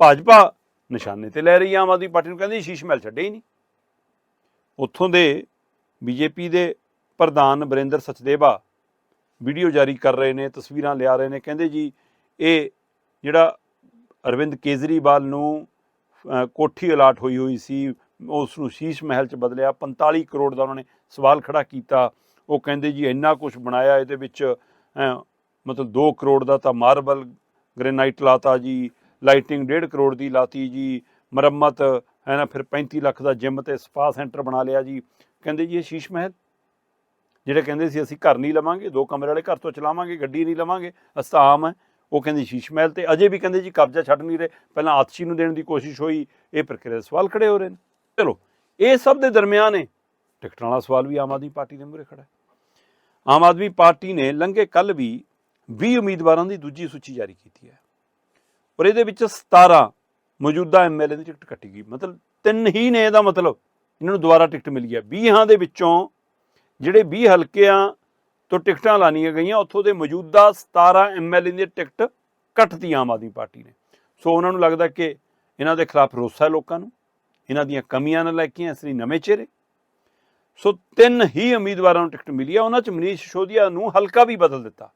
ਭਾਜਪਾ ਨਿਸ਼ਾਨੇ ਤੇ ਲੈ ਰਹੀ ਆਮ ਆਦਮੀ ਪਾਰਟੀ ਨੂੰ, ਕਹਿੰਦੇ ਸ਼ੀਸ਼ ਮਹਿਲ ਛੱਡੇ ਹੀ ਨਹੀਂ। ਉੱਥੋਂ ਦੇ ਬੀਜੇਪੀ ਦੇ ਪ੍ਰਧਾਨ ਬਰਿੰਦਰ ਸਚਦੇਵਾ ਵੀਡੀਓ ਜਾਰੀ ਕਰ ਰਹੇ ਨੇ, ਤਸਵੀਰਾਂ ਲਿਆ ਰਹੇ ਨੇ, ਕਹਿੰਦੇ ਜੀ ਇਹ ਜਿਹੜਾ ਅਰਵਿੰਦ ਕੇਜਰੀਵਾਲ ਨੂੰ ਕੋਠੀ ਅਲਾਟ ਹੋਈ ਹੋਈ ਸੀ, ਉਸ ਨੂੰ ਸ਼ੀਸ਼ ਮਹਿਲ ਚ ਬਦਲਿਆ 45 ਕਰੋੜ ਦਾ ਉਹਨਾਂ ਨੇ ਸਵਾਲ ਖੜਾ ਕੀਤਾ। ਉਹ ਕਹਿੰਦੇ ਜੀ ਇੰਨਾ ਕੁਝ ਬਣਾਇਆ, ਇਹਦੇ ਵਿੱਚ ਮਤਲਬ 2 ਕਰੋੜ ਦਾ ਤਾਂ ਮਾਰਬਲ ਗ੍ਰੇਨਾਈਟ ਲਾਤਾ ਜੀ ਲਾਈਟਿੰਗ 1.5 ਕਰੋੜ ਦੀ ਲਾਤੀ ਜੀ, ਮੁਰੰਮਤ, ਹੈ ਨਾ, ਫਿਰ 35 ਲੱਖ ਦਾ ਜਿਮ ਤੇ ਸਪਾ ਸੈਂਟਰ ਬਣਾ ਲਿਆ ਜੀ। ਕਹਿੰਦੇ ਜੀ ਇਹ ਸ਼ੀਸ਼ ਮਹਿਲ, ਜਿਹੜੇ ਕਹਿੰਦੇ ਸੀ ਅਸੀਂ ਘਰ ਨਹੀਂ ਲਵਾਂਗੇ, ਦੋ ਕਮਰੇ ਵਾਲੇ ਘਰ ਤੋਂ ਚਲਾਵਾਂਗੇ, ਗੱਡੀ ਨਹੀਂ ਲਵਾਂਗੇ, ਅਸੀਂ ਤਾਂ ਆਮ ਹੈ। ਉਹ ਕਹਿੰਦੇ ਸ਼ੀਸ਼ ਮਹਿਲ ਤੇ ਅਜੇ ਵੀ ਕਹਿੰਦੇ ਜੀ ਕਬਜ਼ਾ ਛੱਡ ਨਹੀਂ ਰਹੇ। ਪਹਿਲਾਂ ਆਤਸ਼ੀ ਨੂੰ ਦੇਣ ਦੀ ਕੋਸ਼ਿਸ਼ ਹੋਈ, ਇਹ ਪ੍ਰਕਿਰਿਆ ਦੇ ਸਵਾਲ ਖੜੇ ਹੋ ਰਹੇ ਨੇ। ਚਲੋ, ਇਹ ਸਭ ਦੇ ਦਰਮਿਆਨ ਹੈ ਟਿਕਟਾਂ ਵਾਲਾ ਸਵਾਲ ਵੀ ਆਮ ਆਦਮੀ ਪਾਰਟੀ ਦੇ ਮੂਹਰੇ ਖੜਾ ਹੈ। ਆਮ ਆਦਮੀ ਪਾਰਟੀ ਨੇ ਲੰਘੇ ਕੱਲ ਵੀ 20 ਉਮੀਦਵਾਰਾਂ ਦੀ ਦੂਜੀ ਸੂਚੀ ਜਾਰੀ ਕੀਤੀ ਹੈ। ਔਰ ਇਹਦੇ ਵਿੱਚ 17 ਮੌਜੂਦਾ ਐਮਐਲਏ ਦੀ ਟਿਕਟ ਕੱਟੀ ਗਈ। ਮਤਲਬ ਤਿੰਨ ਹੀ ਨੇ ਇਹਦਾ ਮਤਲਬ। ਇਹਨਾਂ ਨੂੰ ਦੁਬਾਰਾ ਟਿਕਟ ਮਿਲੀ ਹੈ 20 ਦੇ ਵਿੱਚੋਂ ਜਿਹੜੇ 20 ਹਲਕਿਆਂ ਤੋਂ ਟਿਕਟਾਂ ਲਾਣੀਆਂ ਗਈਆਂ, ਉੱਥੋਂ ਦੇ ਮੌਜੂਦਾ 17 ਐਮਐਲਏ ਦੀ ਟਿਕਟ ਕੱਟਤੀ ਆਮ ਆਦਮੀ ਪਾਰਟੀ ਨੇ। ਸੋ ਉਹਨਾਂ ਨੂੰ ਲੱਗਦਾ ਕਿ ਇਹਨਾਂ ਦੇ ਖਿਲਾਫ ਰੋਸਾ ਹੈ ਲੋਕਾਂ ਨੂੰ। ਇਹਨਾਂ ਦੀਆਂ ਕਮੀਆਂ ਨਾਲ ਲੈ ਕੇ ਇਸ ਲਈ ਨਵੇਂ ਚਿਹਰੇ। ਸੋ ਤਿੰਨ ਹੀ ਉਮੀਦਵਾਰਾਂ ਨੂੰ ਟਿਕਟ ਮਿਲੀ ਹੈ ਉਹਨਾਂ ਚ ਮਨੀਸ਼ ਸਿਸੋਦੀਆ ਨੂੰ ਹਲਕਾ ਵੀ ਬਦਲ ਦਿੱਤਾ।